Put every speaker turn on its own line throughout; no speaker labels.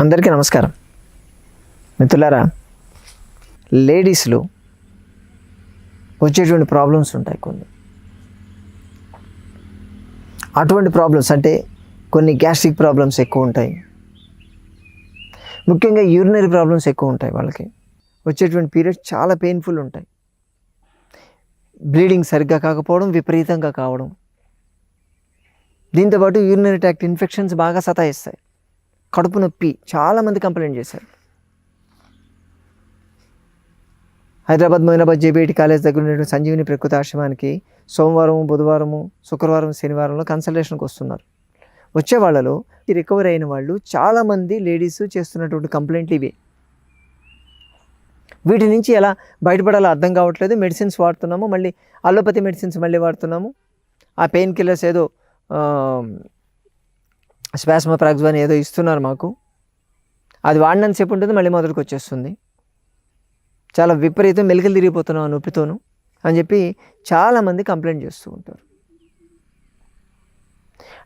అందరికీ నమస్కారం. మిత్రులారా లేడీస్లో వచ్చేటువంటి ప్రాబ్లమ్స్ ఉంటాయి కొన్ని. అటువంటి ప్రాబ్లమ్స్ అంటే కొన్ని గ్యాస్ట్రిక్ ప్రాబ్లమ్స్ ఎక్కువ ఉంటాయి. ముఖ్యంగా యూరినరీ ప్రాబ్లమ్స్ ఎక్కువ ఉంటాయి వాళ్ళకి. వచ్చేటువంటి పీరియడ్స్ చాలా పెయిన్ఫుల్ ఉంటాయి. బ్లీడింగ్ సరిగ్గా కాకపోవడం విపరీతంగా కావడం. దీంతోపాటు యూరినరీ ట్యాక్ట్ ఇన్ఫెక్షన్స్ బాగా సతాయిస్తాయి. కడుపు నొప్పి చాలామంది కంప్లైంట్ చేశారు. హైదరాబాద్ మొయినాబాద్ జేబీఐటి కాలేజ్ దగ్గర ఉన్నటువంటి సంజీవిని ప్రకృతి ఆశ్రమానికి సోమవారం బుధవారము శుక్రవారం శనివారంలో కన్సల్టేషన్కి వస్తున్నారు. వచ్చే వాళ్ళలో ఈ రికవర్ అయిన వాళ్ళు చాలామంది లేడీస్ చేస్తున్నటువంటి కంప్లైంట్లు ఇవే. వీటి నుంచి ఎలా బయటపడాలో అర్థం కావట్లేదు. మెడిసిన్స్ వాడుతున్నాము మళ్ళీ అలోపతి మెడిసిన్స్ మళ్ళీ వాడుతున్నాము. ఆ పెయిన్ కిల్లర్స్ ఏదో స్పాస్మా ప్రాక్సిన్ ఏదో ఇస్తున్నారు మాకు. అది వాడినంతసేపు ఉంటుంది మళ్ళీ మొదటికి వచ్చేస్తుంది. చాలా విపరీతం మెలికలు తిరిగిపోతున్నావు నొప్పితోను అని చెప్పి చాలామంది కంప్లైంట్ చేస్తూ ఉంటారు.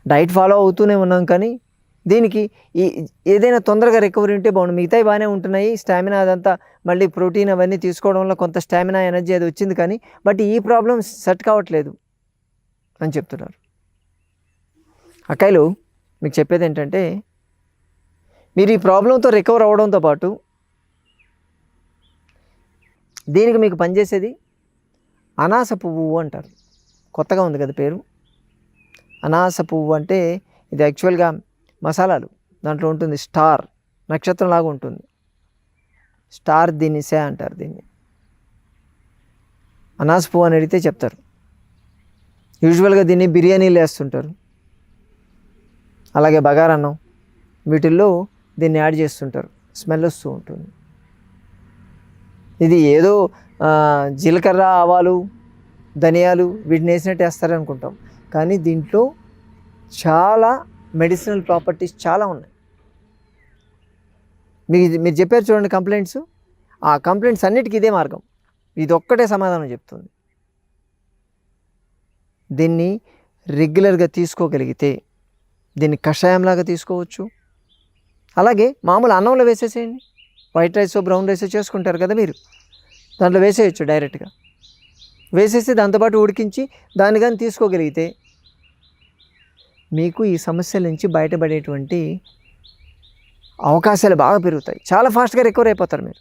డైట్ ఫాలో అవుతూనే ఉన్నాం కానీ దీనికి ఈ ఏదైనా తొందరగా రికవరీ ఉంటే బాగుండు. మిగతాయి బాగానే ఉంటున్నాయి. స్టామినా అదంతా మళ్ళీ ప్రోటీన్ అవన్నీ తీసుకోవడం వల్ల కొంత స్టామినా ఎనర్జీ అది వచ్చింది కానీ బట్ ఈ ప్రాబ్లం సెట్ కావట్లేదు అని చెప్తున్నారు. అక్కాయిలు మీకు చెప్పేది ఏంటంటే మీరు ఈ ప్రాబ్లంతో రికవర్ అవ్వడంతో పాటు దీనికి మీకు పనిచేసేది అనాస పువ్వు అంటారు. కొత్తగా ఉంది కదా పేరు. అనాస పువ్వు అంటే ఇది యాక్చువల్గా మసాలాలు. దాంట్లో ఉంటుంది స్టార్ నక్షత్రం లాగా ఉంటుంది. స్టార్ దినిసే అంటారు దీన్ని. అనాస పువ్వు అని అడిగితే చెప్తారు. యూజువల్గా దీన్ని బిర్యానీలు వేస్తుంటారు. అలాగే బగారన్నం వీటిల్లో దీన్ని యాడ్ చేస్తుంటారు. స్మెల్ వస్తూ ఉంటుంది. ఇది ఏదో జీలకర్ర ఆవాలు ధనియాలు వీటిని వేసినట్టు వేస్తారు అనుకుంటాం కానీ దీంట్లో చాలా మెడిసినల్ ప్రాపర్టీస్ చాలా ఉన్నాయి. మీకు మీరు చెప్పారు చూడండి కంప్లైంట్స్. ఆ కంప్లైంట్స్ అన్నిటికీ ఇదే మార్గం. ఇది ఒక్కటే సమాధానం చెప్తుంది. దీన్ని రెగ్యులర్గా తీసుకోగలిగితే దీన్ని కషాయంలాగా తీసుకోవచ్చు. అలాగే మామూలు అన్నంలో వేసేసేయండి. వైట్ రైస్ బ్రౌన్ రైస్ చేసుకుంటారు కదా మీరు. దాంట్లో వేసేయచ్చు డైరెక్ట్గా వేసేసి దాంతోపాటు ఉడికించి దాన్ని కానీ తీసుకోగలిగితే మీకు ఈ సమస్యల నుంచి బయటపడేటువంటి అవకాశాలు బాగా పెరుగుతాయి. చాలా ఫాస్ట్గా రికవర్ అయిపోతారు మీరు.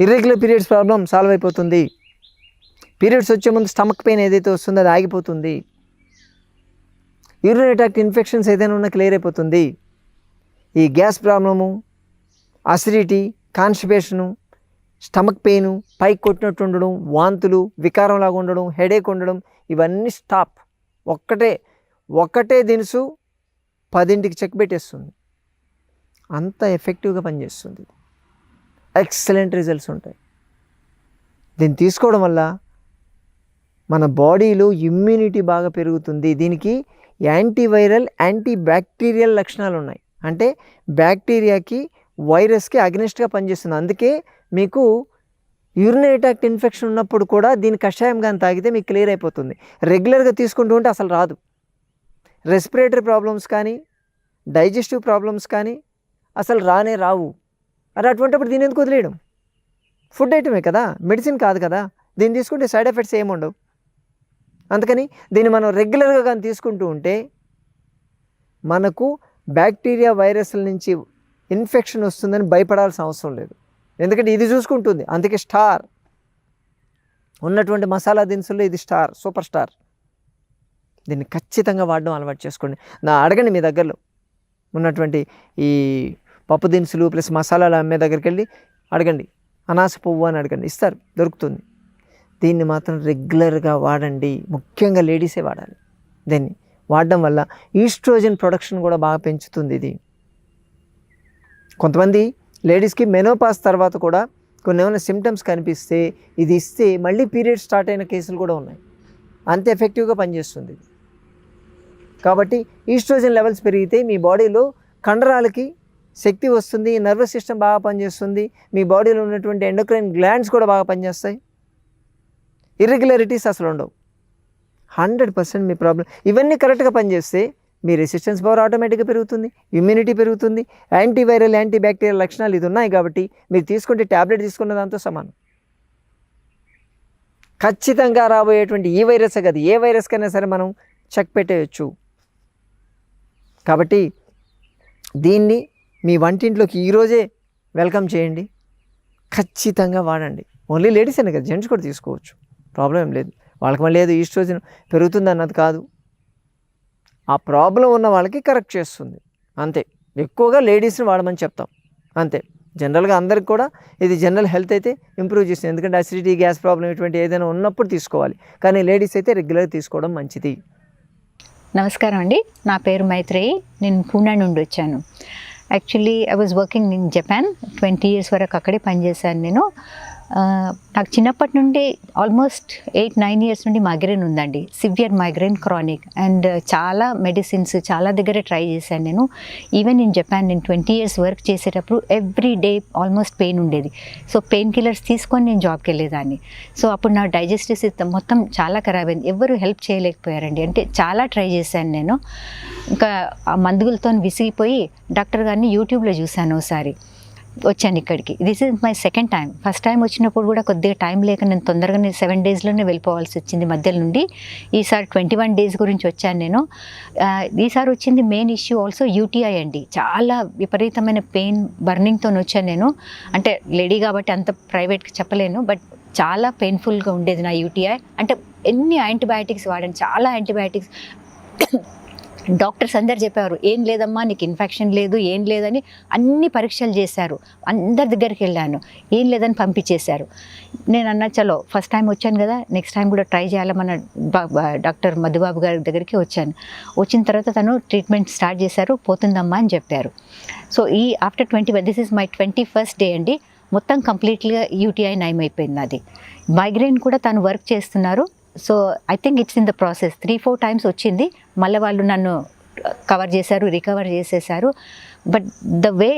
ఇర్రెగ్యులర్ పీరియడ్స్ ప్రాబ్లం సాల్వ్ అయిపోతుంది. పీరియడ్స్ వచ్చే ముందు స్టమక్ పెయిన్ ఏదైతే వస్తుందో అది ఆగిపోతుంది. యూరినరీ ట్రాక్ట్ ఇన్ఫెక్షన్స్ ఏదైనా ఉన్నా క్లియర్ అయిపోతుంది. ఈ gas problem acidity constipation stomach pain పైకి కొట్టినట్టు ఉండడం వాంతులు వికారంలాగా ఉండడం హెడేక్ ఉండడం ఇవన్నీ స్టాప్. ఒక్కటే ఒక్కటే దినుసు పదింటికి చెక్ పెట్టేస్తుంది. అంత ఎఫెక్టివ్గా పనిచేస్తుంది. ఎక్సలెంట్ రిజల్ట్స్ ఉంటాయి. దీన్ని తీసుకోవడం వల్ల మన బాడీలో ఇమ్యూనిటీ బాగా పెరుగుతుంది. దీనికి యాంటీవైరల్ యాంటీ బ్యాక్టీరియల్ లక్షణాలు ఉన్నాయి అంటే బ్యాక్టీరియాకి వైరస్కి అగ్నిస్ట్గా పనిచేస్తుంది. అందుకే మీకు యూరినరీ అటాక్ట్ ఇన్ఫెక్షన్ ఉన్నప్పుడు కూడా దీని కషాయం కానీ తాగితే మీకు క్లియర్ అయిపోతుంది. రెగ్యులర్గా తీసుకుంటూ ఉంటే అసలు రాదు. రెస్పిరేటరీ ప్రాబ్లమ్స్ కానీ డైజెస్టివ్ ప్రాబ్లమ్స్ కానీ అసలు రానే రావు. మరి అటువంటిప్పుడు దీని ఎందుకు వదిలేయడం? ఫుడ్ ఐటమే కదా? మెడిసిన్ కాదు కదా? దీన్ని తీసుకుంటే సైడ్ ఎఫెక్ట్స్ ఏముండవు? అందుకని దీన్ని మనం రెగ్యులర్గా కానీ తీసుకుంటూ ఉంటే మనకు బ్యాక్టీరియా వైరస్ల నుంచి ఇన్ఫెక్షన్ వస్తుందని భయపడాల్సిన అవసరం లేదు. ఎందుకంటే ఇది చూసుకుంటుంది. అందుకే స్టార్. ఉన్నటువంటి మసాలా దినుసుల్లో ఇది స్టార్ సూపర్ స్టార్. దీన్ని ఖచ్చితంగా వాడడం అలవాటు చేసుకోండి. నా అడగండి మీ దగ్గరలో ఉన్నటువంటి ఈ పప్పు దినుసులు ప్లస్ మసాలాలు అమ్మే దగ్గరికి వెళ్ళి అడగండి. అనాస పువ్వు అని అడగండి. ఇస్తారు. దొరుకుతుంది. దీన్ని మాత్రం రెగ్యులర్గా వాడండి. ముఖ్యంగా లేడీసే వాడాలి. దీన్ని వాడడం వల్ల ఈస్ట్రోజన్ ప్రొడక్షన్ కూడా బాగా పెంచుతుంది ఇది. కొంతమంది లేడీస్కి మెనోపాస్ తర్వాత కూడా కొన్ని ఏమైనా సిమ్టమ్స్ కనిపిస్తే ఇది ఇస్తే మళ్ళీ పీరియడ్ స్టార్ట్ అయిన కేసులు కూడా ఉన్నాయి. అంత ఎఫెక్టివ్గా పనిచేస్తుంది ఇది. కాబట్టి ఈస్ట్రోజన్ లెవెల్స్ పెరిగితే మీ బాడీలో కండరాలకి శక్తి వస్తుంది నర్వస్ సిస్టమ్ బాగా పనిచేస్తుంది మీ బాడీలో ఉన్నటువంటి ఎండోక్రైన్ గ్లాండ్స్ కూడా బాగా పనిచేస్తాయి. ఇర్రెగ్యులారిటీస్ అసలు ఉండవు. హండ్రెడ్ పర్సెంట్ మీ ప్రాబ్లం ఇవన్నీ కరెక్ట్గా పనిచేస్తే మీ రెసిస్టెన్స్ పవర్ ఆటోమేటిక్గా పెరుగుతుంది ఇమ్యూనిటీ పెరుగుతుంది యాంటీవైరల్ యాంటీ బ్యాక్టీరియల్ లక్షణాలు ఇది ఉన్నాయి కాబట్టి మీరు తీసుకుంటే ట్యాబ్లెట్ తీసుకున్న దాంతో సమానం. ఖచ్చితంగా రాబోయేటువంటి ఈ వైరస్ కాదు ఏ వైరస్ కైనా సరే మనం చెక్ పెట్టేయచ్చు. కాబట్టి దీన్ని మీ వంటింట్లోకి ఈరోజే వెల్కమ్ చేయండి. ఖచ్చితంగా వాడండి. ఓన్లీ లేడీస్ అనే కదా జెంట్స్ కూడా తీసుకోవచ్చు. ప్రాబ్లం ఏం లేదు. వాళ్ళకి మళ్ళీ ఏదో ఈస్ట్రోజన్ పెరుగుతుంది అన్నది కాదు. ఆ ప్రాబ్లం ఉన్న వాళ్ళకి కరెక్ట్ చేస్తుంది. అంతే. ఎక్కువగా లేడీస్ని వాడమని చెప్తాం. అంతే. జనరల్గా అందరికి కూడా ఇది జనరల్ హెల్త్ అయితే ఇంప్రూవ్ చేస్తుంది. ఎందుకంటే అసిడిటీ గ్యాస్ ప్రాబ్లం ఇటువంటి ఏదైనా ఉన్నప్పుడు తీసుకోవాలి. కానీ లేడీస్ అయితే రెగ్యులర్గా తీసుకోవడం మంచిది.
నమస్కారం అండి. నా పేరు మైత్రేయి. నేను పూణే నుండి వచ్చాను. Actually I was working in Japan twenty years వరకు అక్కడే పనిచేశాను నేను. నాకు చిన్నప్పటి నుండి ఆల్మోస్ట్ ఎయిట్ నైన్ ఇయర్స్ నుండి మైగ్రేన్ ఉందండి. Severe migraine chronic. అండ్ చాలా మెడిసిన్స్ చాలా దగ్గర ట్రై చేశాను నేను. ఈవెన్ ఇన్ జపాన్ నేను ట్వంటీ ఇయర్స్ వర్క్ చేసేటప్పుడు ఎవ్రీ డే ఆల్మోస్ట్ పెయిన్ ఉండేది. సో పెయిన్ కిల్లర్స్ తీసుకొని నేను జాబ్కి వెళ్ళేదాన్ని. సో అప్పుడు నా డైజెస్టివ్ సిస్టమ్ మొత్తం చాలా ఖరాబ్ అయింది. ఎవరు హెల్ప్ చేయలేకపోయారండి. అంటే చాలా ట్రై చేశాను నేను. ఇంకా ఆ మందులతో విసిగిపోయి డాక్టర్ గారిని యూట్యూబ్లో చూశాను ఒకసారి వచ్చాను ఇక్కడికి. This is my second time first time వచ్చినప్పుడు కూడా కొద్దిగా టైం లేక నేను తొందరగానే సెవెన్ డేస్లోనే వెళ్ళిపోవాల్సి వచ్చింది మధ్యలో నుండి. ఈసారి ట్వంటీ వన్ డేస్ గురించి వచ్చాను నేను. ఈసారి వచ్చింది మెయిన్ ఇష్యూ ఆల్సో యూటీఐ అండి. చాలా విపరీతమైన పెయిన్ బర్నింగ్తో వచ్చాను నేను. అంటే లేడీ కాబట్టి అంత ప్రైవేట్గా చెప్పలేను బట్ చాలా పెయిన్ఫుల్గా ఉండేది నా యూటీఐ అంటే ఎన్ని యాంటీబయాటిక్స్ వాడాను చాలా యాంటీబయాటిక్స్ డాక్టర్స్ అందరు చెప్పారు ఏం లేదమ్మా నీకు ఇన్ఫెక్షన్ లేదు ఏం లేదని అన్ని పరీక్షలు చేశారు. అందరి దగ్గరికి వెళ్ళాను. ఏం లేదని పంపించేశారు. నేను అన్నా చలో ఫస్ట్ టైం వచ్చాను కదా నెక్స్ట్ టైం కూడా ట్రై చేయాలి మన డాక్టర్ మధుబాబు గారి దగ్గరికి వచ్చాను. వచ్చిన తర్వాత తను ట్రీట్మెంట్ స్టార్ట్ చేశారు పోతుందమ్మా అని చెప్పారు. సో ఈ after twenty one this is my twenty first day అండి మొత్తం కంప్లీట్గా యూటీఐ నయం అయిపోయింది అది మైగ్రేన్ కూడా తను వర్క్ చేస్తున్నారు. So I think it's in the process three four times వచ్చింది. మళ్ళీ వాళ్ళు నన్ను కవర్ చేశారు రికవర్ చేసేసారు బట్ ద వే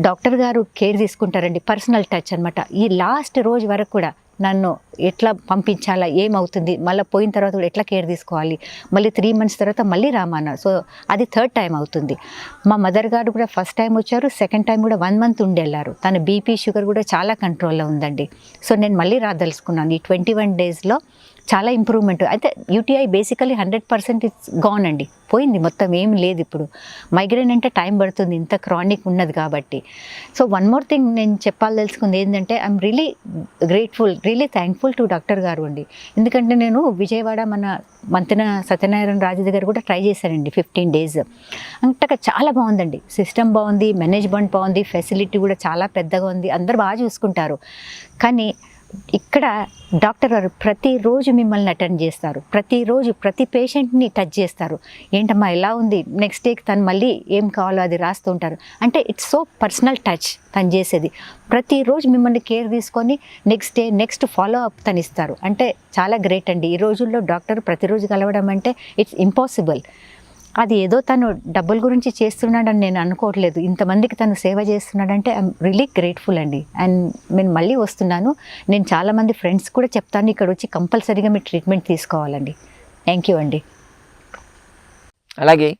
డాక్టర్ గారు కేర్ తీసుకుంటారండి పర్సనల్ టచ్ అనమాట ఈ లాస్ట్ రోజు వరకు కూడా నన్ను ఎట్లా పంపించాలా ఏమవుతుంది? మళ్ళీ పోయిన తర్వాత కూడా ఎట్లా కేర్ తీసుకోవాలి? మళ్ళీ త్రీ మంత్స్ తర్వాత మళ్ళీ రామన్నారు సో అది థర్డ్ టైం అవుతుంది. మా మదర్ గారు కూడా ఫస్ట్ టైం వచ్చారు సెకండ్ టైం కూడా వన్ మంత్ ఉండి వెళ్ళారు. తన బీపీ షుగర్ కూడా చాలా కంట్రోల్లో ఉందండి. సో నేను మళ్ళీ రాదలుచుకున్నాను. ఈ ట్వంటీ వన్ డేస్లో చాలా ఇంప్రూవ్మెంట్ అయితే UTI basically hundred percent it's gone అండి. పోయింది మొత్తం ఏం లేదు ఇప్పుడు. మైగ్రేన్ అంటే టైం పడుతుంది ఇంత క్రానిక్ ఉన్నది కాబట్టి. సో వన్ మోర్ థింగ్ నేను చెప్పాలి తెలుసుకుంది ఏంటంటే I'm really grateful really thankful to doctor గారు అండి. ఎందుకంటే నేను విజయవాడ మన మంతెన సత్యనారాయణ రాజు దగ్గర కూడా ట్రై చేశానండి ఫిఫ్టీన్ డేస్. అంతగా చాలా బాగుందండి. సిస్టమ్ బాగుంది మేనేజ్మెంట్ బాగుంది ఫెసిలిటీ కూడా చాలా పెద్దగా ఉంది. అందరు బాగా చూసుకుంటారు. కానీ ఇక్కడ డాక్టర్ గారు ప్రతిరోజు మిమ్మల్ని అటెండ్ చేస్తారు. ప్రతిరోజు ప్రతి పేషెంట్ని టచ్ చేస్తారు. ఏంటమ్మా ఎలా ఉంది. నెక్స్ట్ డేకి తను మళ్ళీ ఏం కావాలో అది రాస్తూ ఉంటారు. అంటే ఇట్స్ సో పర్సనల్ టచ్ తను చేసేది. ప్రతిరోజు మిమ్మల్ని కేర్ తీసుకొని next day next follow up తను ఇస్తారు. అంటే చాలా గ్రేట్ అండి. ఈ రోజుల్లో డాక్టర్ ప్రతిరోజు కలవడం అంటే ఇట్స్ ఇంపాసిబుల్. అది ఏదో తను డబ్బుల గురించి చేస్తున్నాడని నేను అనుకోవట్లేదు. ఇంతమందికి తను సేవ చేస్తున్నాడంటే ఐఎమ్ రియలీ గ్రేట్ఫుల్ అండి. అండ్ నేను మళ్ళీ వస్తున్నాను. నేను చాలామంది ఫ్రెండ్స్ కూడా చెప్తాను ఇక్కడ వచ్చి కంపల్సరీగా మీరు ట్రీట్మెంట్ తీసుకోవాలండి. థ్యాంక్ యూ అండి.
అలాగే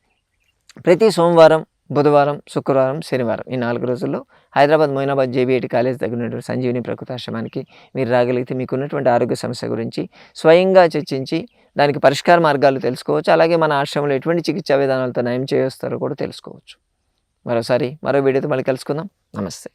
ప్రతి సోమవారం బుధవారం శుక్రవారం శనివారం ఈ నాలుగు రోజుల్లో హైదరాబాద్ మొయినాబాద్ జేబీఐటి కాలేజ్ దగ్గర ఉన్నటువంటి సంజీవిని ప్రకృతాశ్రమానికి మీరు రాగలిగితే మీకు ఉన్నటువంటి ఆరోగ్య సమస్య గురించి స్వయంగా చర్చించి దానికి పరిష్కార మార్గాలు తెలుసుకోవచ్చు. అలాగే మన ఆశ్రమంలో ఎటువంటి చికిత్సా విధానాలతో నయం చేస్తారో కూడా తెలుసుకోవచ్చు. మరోసారి మరో వీడియోతో మళ్ళీ కలుసుకుందాం. నమస్తే.